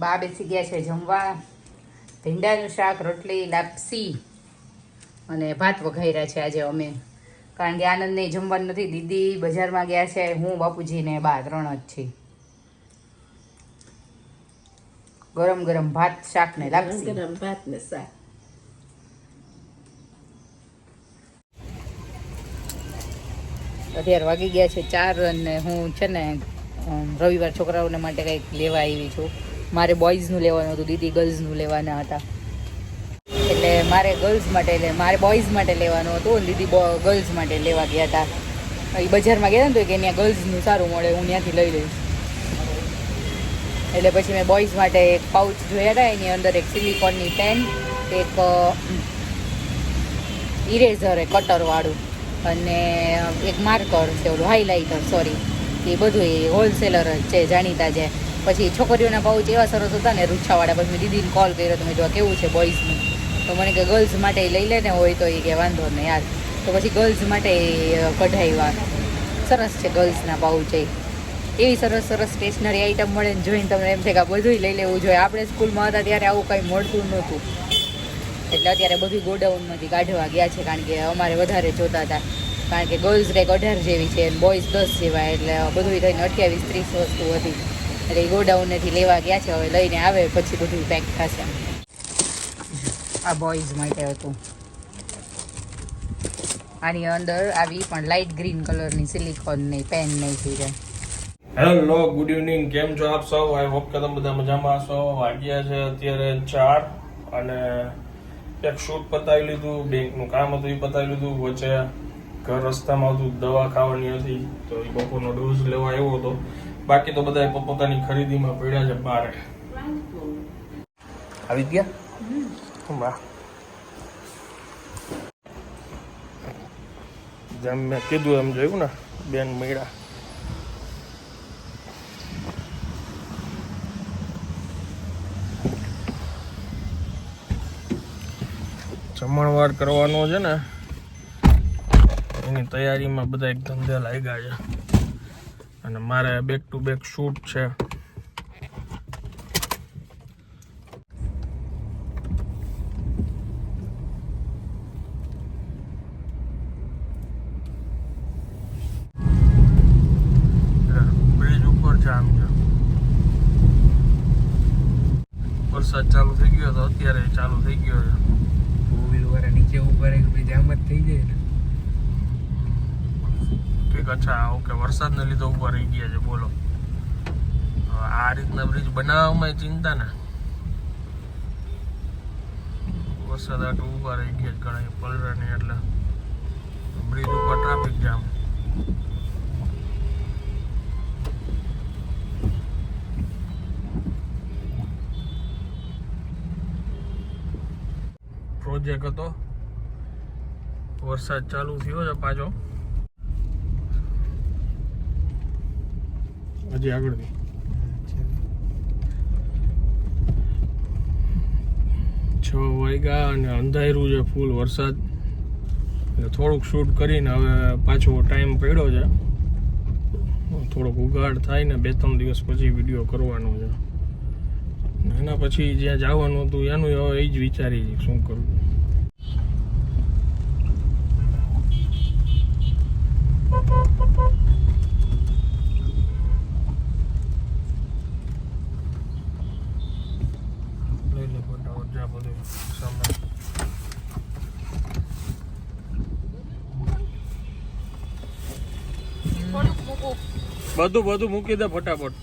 બા બેસી ગયા છે જમવા. ભીંડાનું શાક રોટલી લાપસી અને ભાત વઘાર્યા છે આજે અમે. કારણ કે આનંદને જમવાનું નથી દીદી બજારમાં ગયા છે હું બાપુજી ને બા ત્રણ જ છીએ. ગરમ ગરમ ભાત શાક ને લાપસી. ગરમ ભાત ને શાક. અત્યારે વાગી ગયા છે ચાર અને હું છે ને રવિવાર છોકરાઓને માટે કંઈક લેવા આવી છું. મારે બોયઝનું લેવાનું હતું, દીદી ગર્લ્સનું લેવાના હતા. એટલે મારે ગર્લ્સ માટે એટલે મારે બોયઝ માટે લેવાનું હતું અને દીદી ગર્લ્સ માટે લેવા ગયા હતા. એ બજારમાં ગયા ને તો કે ત્યાં ગર્લ્સનું સારું મળે, હું ત્યાંથી લઈ લઈશ. એટલે પછી મેં બોયઝ માટે એક પાઉચ જોયા હતા, એની અંદર એક સિલિકોનની પેન એક ઇરેઝર કટરવાળું અને એક માર્કર છે ઓલું હાઇલાઇટર સોરી એ બધું એ હોલસેલર જ છે, જાણીતા છે. પછી છોકરીઓના પાઉચ એવા સરસ હતા ને રૂછાવાળા પછી મેં દીદીને કોલ કર્યો તો મેં કીધું કેવું છે બોયઝનું તો મને કે ગર્લ્સ માટે લઈ લે ને હોય તો એ કે, વાંધો નહીં યાર તો પછી ગર્લ્સ માટે કઢાવ્યા. સરસ છે ગર્લ્સના પાઉચ એ એવી સરસ સરસ સ્ટેશનરી આઇટમ મળે ને જોઈને તમને એમ થાય કે આ બધુંય લઈ લેવું જોઈએ. આપણે સ્કૂલમાં હતા ત્યારે આવું કંઈ મળતું નહોતું. એટલે અત્યારે બધું ગોડાઉનમાંથી કાઢવા ગયા છે કારણ કે અમારે વધારે જોતા હતા. કારણ કે ગર્લ્સ રેક અઢાર જેવી છે અને બોયઝ દસ જેવા, એટલે બધું થઈને અઠ્યાવીસ, ત્રીસ વસ્તુ હતી. એટલે ગોડાઉન ગોડાઉનેથી લેવા ગયા છે, હવે લઈને આવે, પછી બધું પેક થશે. આ બોયઝ માટે હતું. આની અંદર આવી પણ લાઇટ ગ્રીન કલરની સિલિકોનની પેન નાખી છે. હેલો ગુડ ઇવનિંગ કેમ છો આપ સૌ? આઈ હોપ કે તમે બધા મજામાં હશો. વાગ્યા છે અત્યારે ચાર અને એક શૂટ પતાવી લીધું બેંકનું કામ હતું એ પતાવી લીધું. વચ્ચે ઘર રસ્તામાં હતું દવા ખાવાની હતી. તો એ બપોરનો ડોઝ લેવા આવ્યો હતો. બાકી તો બધા પોતપોતાની ખરીદીમાં પડ્યા છે બહાર આવી ગયા? વાહ. જેમ મેં કીધું એમ જોયું ને બેન મેળા જમણવાર કરવાનો છે ને એની તૈયારીમાં બધા એક ધંધે લાગ્યા છે. અને મારે બેક ટુ બેક શૂટ છે. વરસાદ ચાલુ થઈ ગયો તો અત્યારે ચાલુ થઈ ગયો છે. નીચે ઊભા રહે પછી આમ જ થઈ જાય ને? ઠીક અચ્છા ઓકે વરસાદને લીધે ઊભા રહી ગયા છે, બોલો. આ રીતના બ્રિજ બનાવવામાં ચિંતા ના. વરસાદ આટલું ઊભા રહી ગયા છે ઘણા પલરે નહીં એટલે. બ્રિજ ઉપર ટ્રાફિક જામ પ્રોજેક્ટ હતો. વરસાદ ચાલુ થયો છે પાછો. હજી આગળથી છ વાગ્યા અને અંધાર્યું છે ફૂલ વરસાદ. એટલે થોડુંક શૂટ કરીને હવે પાછો ટાઈમ પડ્યો છે. થોડોક ઉગાડ થાય ને બે ત્રણ દિવસ પછી વીડિયો કરવાનો છે. એના પછી જ્યાં જવાનું હતું, એનું હવે એ જ વિચારી શું કરવું લઈ લે ફટાફટ જા બધું સામાન બધું બધું મૂકી દે ફટાફટ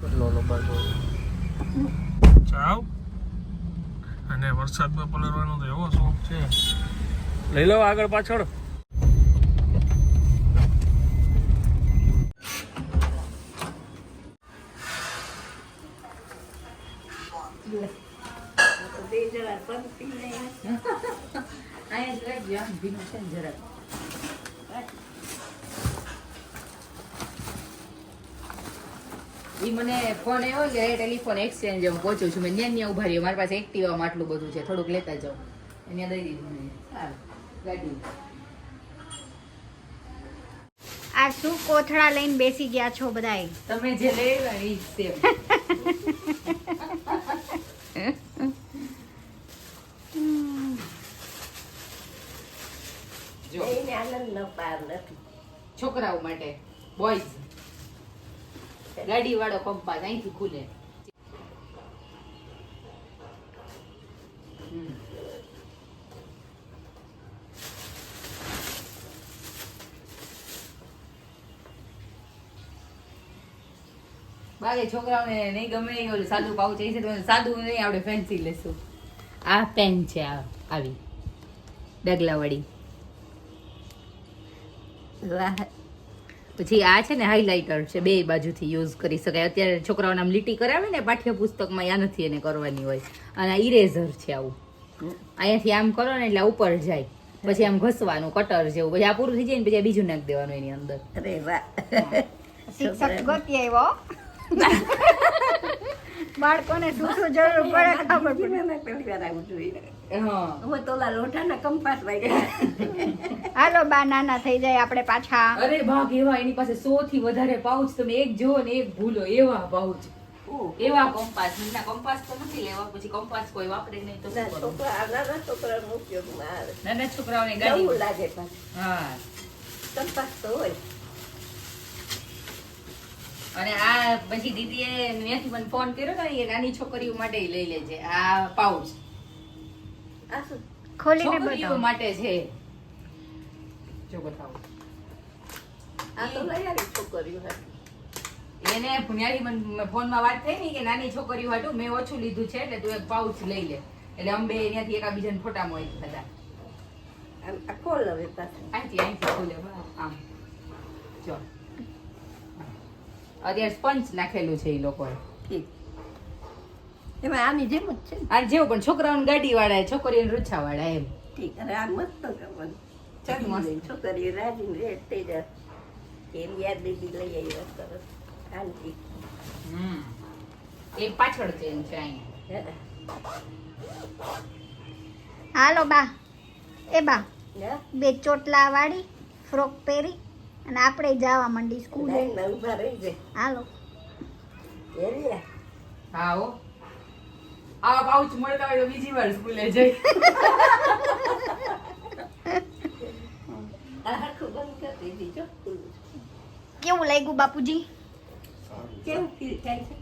કેટલો લંબાઈ જાવ અને વરસાદમાં પલરવાનો તો એવો શોખ છે. લઈ લો આગળ પાછળ. બે ઈ મને ફોન આવ્યો કે એ ટેલિફોન એક્સચેન્જ હું પહોંચું છું. મેં ન્યા ન્યા ઊભા રહ્યો. મારી પાસે એક્ટિવામાં આટલું બધું છે. થોડુંક લેતા જાઉં અહીંયા દઈ દીધું મેં સારું. ગાડી. આ શું કોથળા લઈને બેસી ગયા છો બધાય? તમે જે લેવા ઈ જ સેમ જો. એને આનંદનો પાર નથી. છોકરાઓ માટે. બોયઝ ગાડી વાળો કંપાસ અહીંથી ખુલે. બાકી છોકરાઓને નહીં ગમે એ ઓલું સાદું પાઉચ છે તો સાદું નહીં આપણે ફેન્સી લેશું આ પેન છે આ આવી ડગલાવાળી વાહ. પછી આ છે ને હાઇલાઇટર છે બે બાજુથી યુઝ કરી શકાય. અત્યારે છોકરાઓને આમ લીટી કરાવે ને પાઠ્યપુસ્તકમાં યા નથી એને કરવાની હોય. અને આ ઇરેઝર છે આવું. અહીંયાથી આમ કરો ને એટલે ઉપર જાય. પછી આમ ઘસવાનું કટર જેવું. પછી આ પૂરું થઈ જાય ને પછી બીજું નાખી દેવાનું એની અંદર. અરે વાહ. શિક્ષક ગોતી આવ્યો. બાળકોને શું શું જરૂર પડે ખબર પડે. પહેલી વાર આવું જોઈએ. હા. તો ઓલા લોઢાના કંપાસ વાગ્યા હાલો બા નાના થઈ જાય આપણે પાછા. અરે ભાગ એવા એની પાસે સો થી વધારે પાઉચ તમે એક જુઓ ને એક ભૂલો એવા પાઉચ. એવા કંપાસ. ના કંપાસ તો નથી લેવા પછી કંપાસ કોઈ વાપરે નહીં તો? છોકરા નાના છોકરાનો ઉપયોગમાં આવે નાના છોકરાઓને ગાડી. લાગે પણ. હા. કંપાસ તો હોય. અને આ પછી દીદીએ ત્યાંથી મને ફોન કર્યો ને એ નાની છોકરીઓ માટે લઈ લેજે આ પાઉચ. ખોલીને બતાવો માટે છે. જો બતાવો. આ તો લઈ છોકરીઓ એને ભુણિયારી મને ફોનમાં વાત થઈ ને કે નાની છોકરીઓ હાટું મેં ઓછું લીધું છે એટલે તું એક પાઉચ લઈ લે. એટલે અંબે ત્યાંથી એકાબીજાને ફોટા મોઈ બધા. આ ખોલ હવે પાછું. અહીંથી અહીંથી ખોલે આમ. જો. અત્યારે સ્પંચ નાખેલું છે એ લોકોએ. ઠીક. એમાં આની જેમ જ છે આ જેવું પણ છોકરાઓને ગાડી વાળા છોકરીઓને રૂછા વાળા એમ. ઠીક અરે આ મસ્ત. ચાલી છોકરીઓ રાજીને રેડ થઈ જાય. એમ યાદ દીદી લઈ આવી સરસ આંટી. હમ. એ પાછળ ચેન છે અહીંયા. હાલો બા. એ બા બે ચોટલા વાળી ફ્રોક પહેરી અને આપણે જવા માંડી સ્કૂલે લાઈનમાં રહી જાય. હાલો. એરિયા હા. આવા પાઉચ મળતા હોય તો બીજી વાર સ્કૂલે જઈ. આ. કેવું લાગ્યું બાપુજી? કેવું ફીલ થાય છે?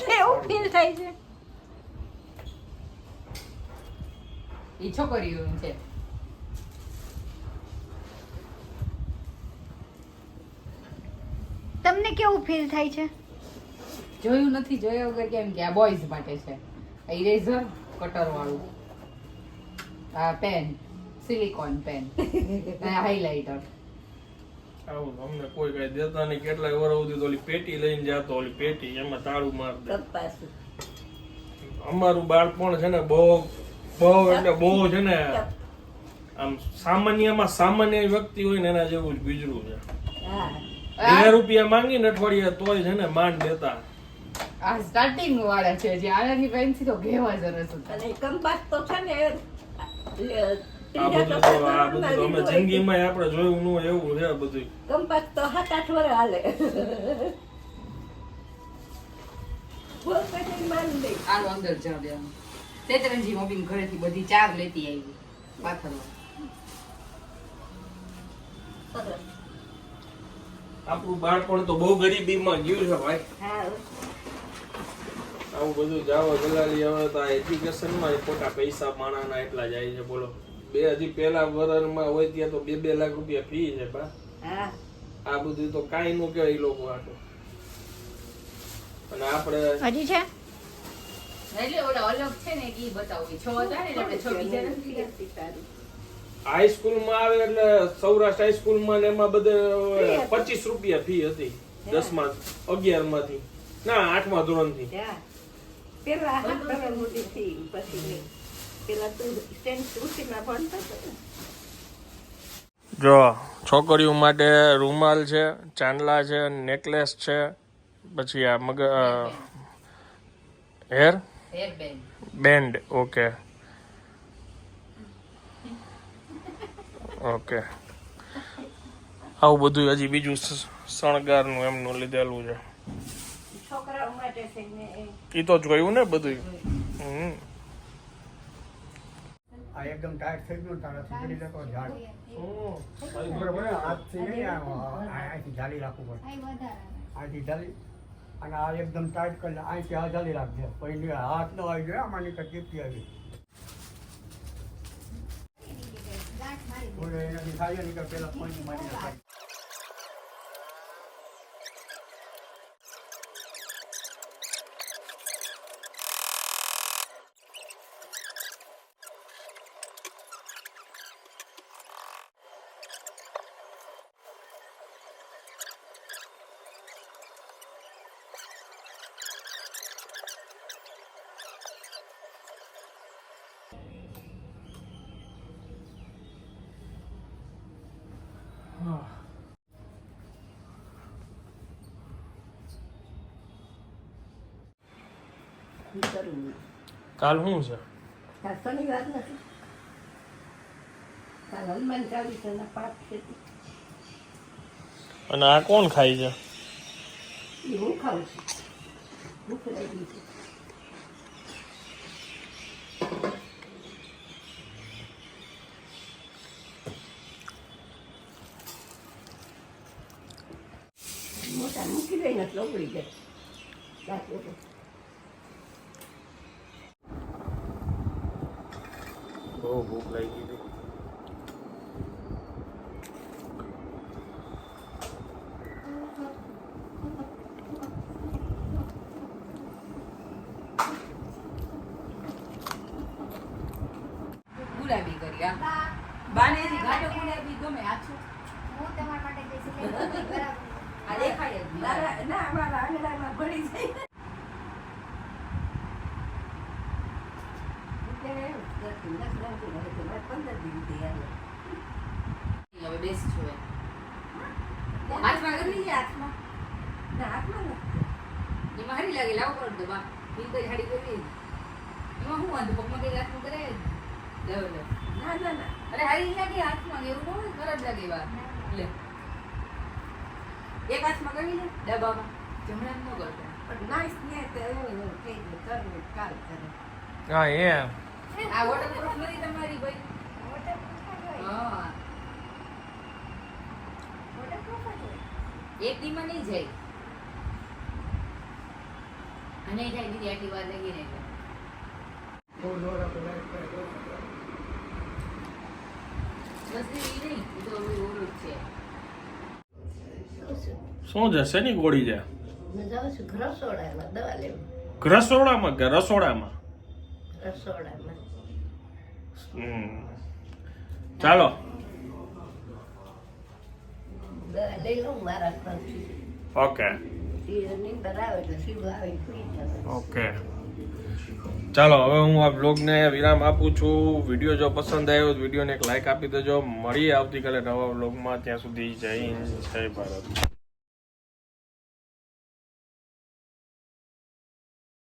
કેવું ફીલ થાય છે? એ છોકરીઓ છે. તમને કેવું ફીલ થાય છે? જોયું નથી જોયા વગર કેમ કે આ બોયઝ માટે છે. ઇરેઝર કટર વાળું આ પેન સિલિકોન પેન હાઇલાઇટર આવું અમને કોઈ કઈ દેતા નહીં. કેટલાય વર્ષ સુધી તો ઓલી પેટી લઈને જાતો ઓલી પેટી એમાં તાળું માર દે. અમારું બાળપણ છે ને બહુ બહુ એટલે બહુ છે ને આમ સામાન્યમાં સામાન્ય વ્યક્તિ હોય ને એના જેવું જ ગુજરું છે. હા. બે રૂપિયા માંગીને અઠવાડિયા તોય છે ને માંડ દેતા. આ સ્ટાર્ટિંગ વાળા છે જે આનાની પેન્સિલ તો ઘેવા સરસ હતા. અને કંપાસ તો છે ને આ બધું તો આ બધું તો અમે જિંદગીમાં આપણે જોયું ન હોય એવું છે બધું કંપાસ તો સાત આઠ વર્ષ હાલે. આનું અંદર જવા દેવાનું શેતરંજી મમ્મી ઘરેથી બધી ચાર લેતી આવી. પાથરવા. આપણું બાળપણ તો બહુ ગરીબીમાં ગયું છે ભાઈ. હા. આવું બધું જાવા દલાલી હવે તો આ એજ્યુકેશનમાં ખોટા પૈસા માણાના એટલા જાય છે બોલો. બે હજી પહેલા વરણમાં હોય ત્યાં તો બે બે લાખ રૂપિયા ફી છે બા. આ બધું તો કાંઈ નું કહેવાય લોકો આટલું. અને આપણે હજી છે? હાઈસ્કૂલમાં આવે એટલે સૌરાષ્ટ્ર હાઈસ્કૂલમાં ને એમાં બધે પચીસ રૂપિયા ફી હતી. દસમા અગિયારમાંથી ના આઠમા ધોરણથી પેલા હાથ તમે મોટી થઈ પછી નહીં. પેલા તું સ્ટેન્ડ ખુરશીમાં ભણતો હતો જો છોકરીઓ માટે રૂમાલ છે ચાંદલા છે નેકલેસ છે પછી આ મગ hair? Band. Band okay. Okay. આવું બધું હજી બીજું શણગારનું એમનું લીધેલું છે. છોકરાઓ માટે છે ને એ તો જોયું ને બધું હમ. આ એકદમ ટાઈટ થઈ ગયું તારા પડી જતો ઝાડ. બરોબર હાથથી નહીં અહીંથી રાખવું પડે. અહીં અહીંથી જાળી અને આ એકદમ ટાઈટ કરી લે. અહીંથી આ જાળી રાખજે. પછી હાથ ન આવી જાય આમાં નીકળ ચીપટી આવી. બોલે એનાથી થાય નીકળ મારી નાખાય કાલ શું છે? આ વાત નથી. કાલ હનુમાન ચાલીસાના પાઠ છે. અને આ કોણ ખાય છે? હું ખાઉં છું. ભૂખ લાગી છે. દઈ ને એટલે ઉગડી ગઈ બહુ ભૂખ લાગી હતી. ગુલાબી કરી આ બાને ઘાટો ગુલાબી ગમે આછું હું તમારા માટે એટલે બરાબર હવે બેસી છું. હાથમાં છે હાથમાં? ના, હાથમાં નથી. એમાં હારી લાગે લાવ કર દો બા ઈ કઈ હાડી કરવી એમાં શું વાંધો પગમાં કઈ હાથમાં કરે લે લે ના, ના, ના. અરે હારી લાગે હાથમાં એવું હોય ખરાબ લાગે વાત લે. એક હાથમાં કરી લે ડબ્બામાં જમણા ન કરતો પણ નાઈસ ને તો એવું થઈ જાય. કરવું, કાલ કરે. હા એ આ વોટરપ્રૂફ નથી તમારી ભાઈ હા એક દીમાં નહીં જાય અને જાય દીદી આટલી વાર લગી રહે કરે. બસ એ નહીં એ તો ઓલું ઓલું જ છે શું જશે ની ગોળી છે હું રસોડામાં કે રસોડામાં? ચાલો. ઓકે. ઓકે. ચાલો હવે હું આ બ્લોગને વિરામ આપું છું. વીડિયો જો પસંદ આવ્યો તો વિડીયોને એક લાઈક આપી દેજો. મળીએ આવતીકાલે નવા બ્લોગમાં ત્યાં સુધી જય હિન્દ જય ભારત.